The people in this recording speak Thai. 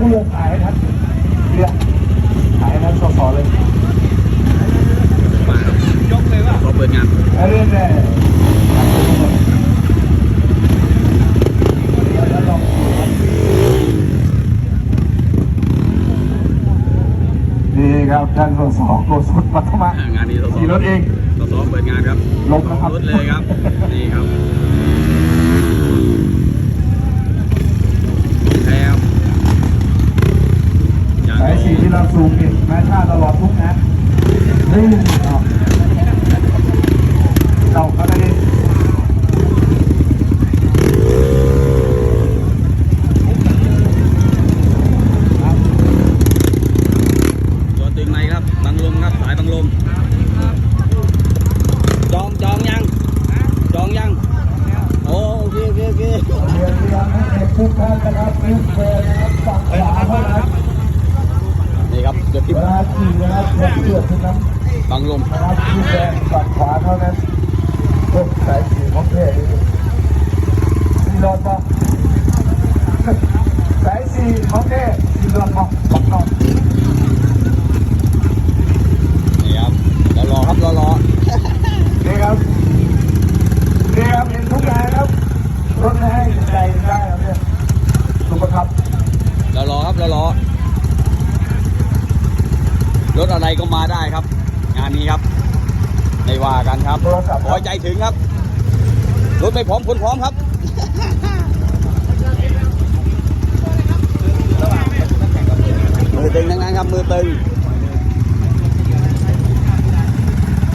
เรื่องถ่ายให้ทันเรื่องถ่ายให้ทันสอๆเลยมาครับยกเลยว่าขอเปิดงานแล้วเรื่องแน่นี่ครับท่านสสโกศลปัทมะอ่างานนี้สสขี่รถเองสสเปิดงานครับลงนะครับรถเลยครับนี่ครับแล้วอย่างีเราซูมนี่แม้ท่าตลอดทุกนะนี่เอาเราเขาได้ตัวตึงในครับ บังลมครับ สายบังลม จองจองยัง จองยัง โอเคโอเคโอเคเรียนเรียนให้เด็กทุกท่านนะครับรีบเปิดนะครับฝั่งขวาเท่านั้น นี่ครับเดี๋ยว เว ที่ ลา ขี่นะครับเช็คเสื้อทุกน้ำบังลมนะครับที่แดงฝั่งขวาเท่านั้นพวกสายสีของเท่สีรอดปะสายสีของเท่อดปะปักนอก นี่ครับรอรอครับรอรอ นี่ครับนี่ครับเห็นทุกงานครับ รถให้ใจได้ครับเนี่ยสุขครับ รอรอครับรอรอ รถอะไรก็มาได้ครับ งานนี้ครับไม่ว่ากันครับโทรศัพท์ขอให้ใจถึงครับรถไม่พร้อมคนพร้อมครับมือตึงทั้งนั้นครับมือตึง